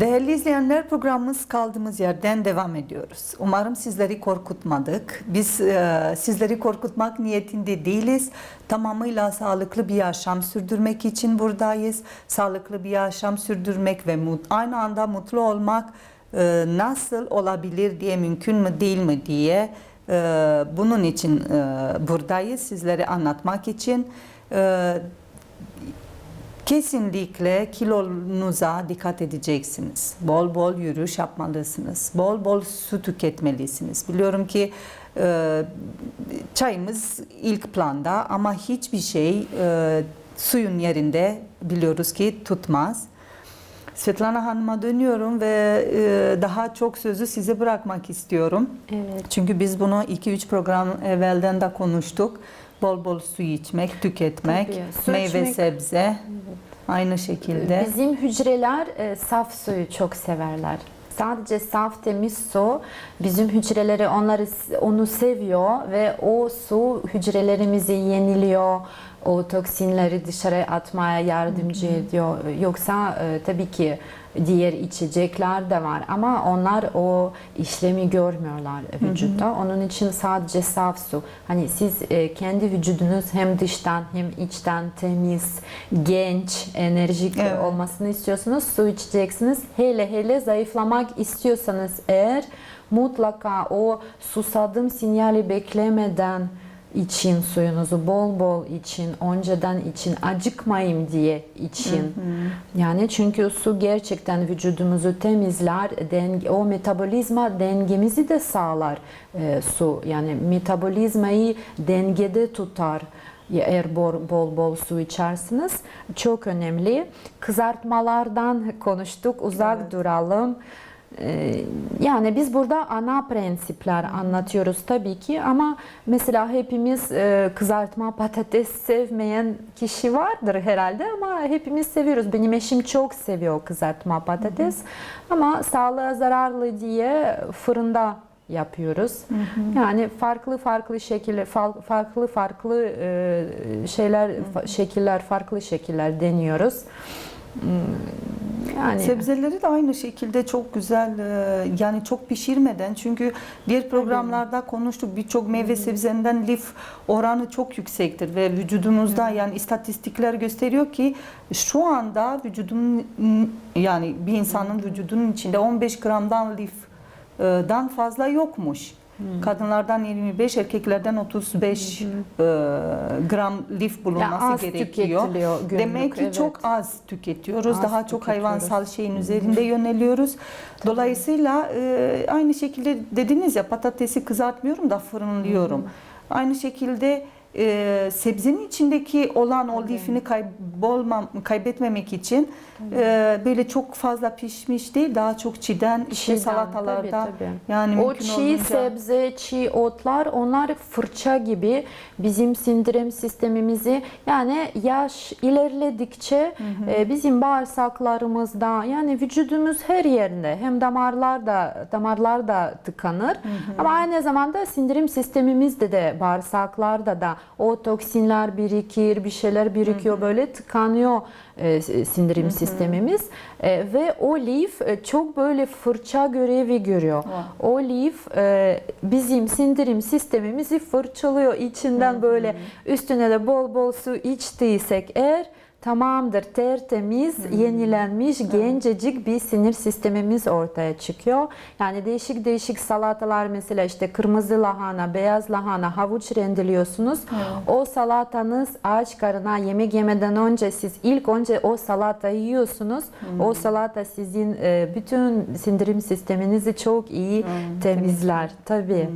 Değerli izleyenler programımız kaldığımız yerden devam ediyoruz. Umarım sizleri korkutmadık. Biz e, sizleri korkutmak niyetinde değiliz. Tamamıyla sağlıklı bir yaşam sürdürmek için buradayız. Sağlıklı bir yaşam sürdürmek ve mut, aynı anda mutlu olmak e, nasıl olabilir diye mümkün mü değil mi diye e, bunun için e, buradayız. Sizlere anlatmak için. E, Kesinlikle kilonuza dikkat edeceksiniz. Bol bol yürüyüş yapmalısınız. Bol bol su tüketmelisiniz. Biliyorum ki e, çayımız ilk planda ama hiçbir şey e, suyun yerinde biliyoruz ki tutmaz. Svetlana Hanım'a dönüyorum ve e, daha çok sözü size bırakmak istiyorum. Evet. Çünkü biz bunu 2-3 program evvelden de konuştuk. Bol bol su içmek, tüketmek, Tabii, su meyve içmek- sebze aynı şekilde. Bizim hücreler e, saf suyu çok severler. Sadece saf temiz su bizim hücreleri onları onu seviyor ve o su hücrelerimizi yeniliyor. O toksinleri dışarı atmaya yardımcı ediyor. Yoksa e, tabii ki diğer içecekler de var ama onlar o işlemi görmüyorlar vücutta. Onun için sadece saf su. Hani siz e, kendi vücudunuz hem dıştan hem içten temiz, genç, enerjik Evet. olmasını istiyorsanız su içeceksiniz. Hele hele zayıflamak istiyorsanız eğer mutlaka o susadım sinyali beklemeden için suyunuzu bol bol için, önceden için, acıkmayayım diye için. Yani çünkü su gerçekten vücudumuzu temizler, denge, o metabolizma dengemizi de sağlar e, su. Yani metabolizmayı dengede tutar. Eğer bol, bol bol su içersiniz çok önemli. Kızartmalardan konuştuk, uzak Evet. duralım. Ee, Yani biz burada ana prensipler anlatıyoruz tabii ki ama mesela hepimiz e, kızartma patates sevmeyen kişi vardır herhalde ama hepimiz seviyoruz. Benim eşim çok seviyor kızartma patates ama sağlığa zararlı diye fırında yapıyoruz. Yani farklı farklı şekiller, fal- farklı farklı e, şeyler, fa- şekiller, farklı şekiller deniyoruz. Yani. Sebzeleri de aynı şekilde çok güzel e, yani çok pişirmeden çünkü diğer programlarda konuştuk birçok meyve sebzenden lif oranı çok yüksektir ve vücudumuzda yani istatistikler gösteriyor ki şu anda vücudun yani bir insanın vücudunun içinde 15 gramdan lif dan fazla yokmuş. Kadınlardan 25, erkeklerden 35 e, gram lif bulunması az gerekiyor. günlük, Demek ki evet. çok az tüketiyoruz. Az Daha çok hayvansal şeyin üzerinde yöneliyoruz. Dolayısıyla e, aynı şekilde dediniz ya patatesi kızartmıyorum da fırınlıyorum. Aynı şekilde e, sebzenin içindeki olan o lifini kaybolmam, kaybetmemek için e, böyle çok fazla pişmiş değil daha çok çiğden işte Çiğden, salatalarda tabii, tabii. yani O mümkün çiğ olunca sebze, çiğ otlar onlar fırça gibi bizim sindirim sistemimizi yani yaş ilerledikçe e, bizim bağırsaklarımızda yani vücudumuz her yerinde hem damarlarda damarlar da tıkanır. Ama aynı zamanda sindirim sistemimizde de bağırsaklarda da o toksinler birikir, bir şeyler birikiyor böyle tıkanıyor e, sindirim sistemimiz. E, ve o lif e, çok böyle fırça görevi görüyor. Wow. O lif e, bizim sindirim sistemimizi fırçalıyor. İçinden böyle üstüne de bol bol su içtiysek eğer tamamdır tertemiz, yenilenmiş, gencecik bir sinir sistemimiz ortaya çıkıyor. Yani değişik değişik salatalar mesela işte kırmızı lahana, beyaz lahana, havuç rendeliyorsunuz. O salatanız aç karına yemek yemeden önce siz ilk önce o salatayı yiyorsunuz. O salata sizin e, bütün sindirim sisteminizi çok iyi temizler. Tabii.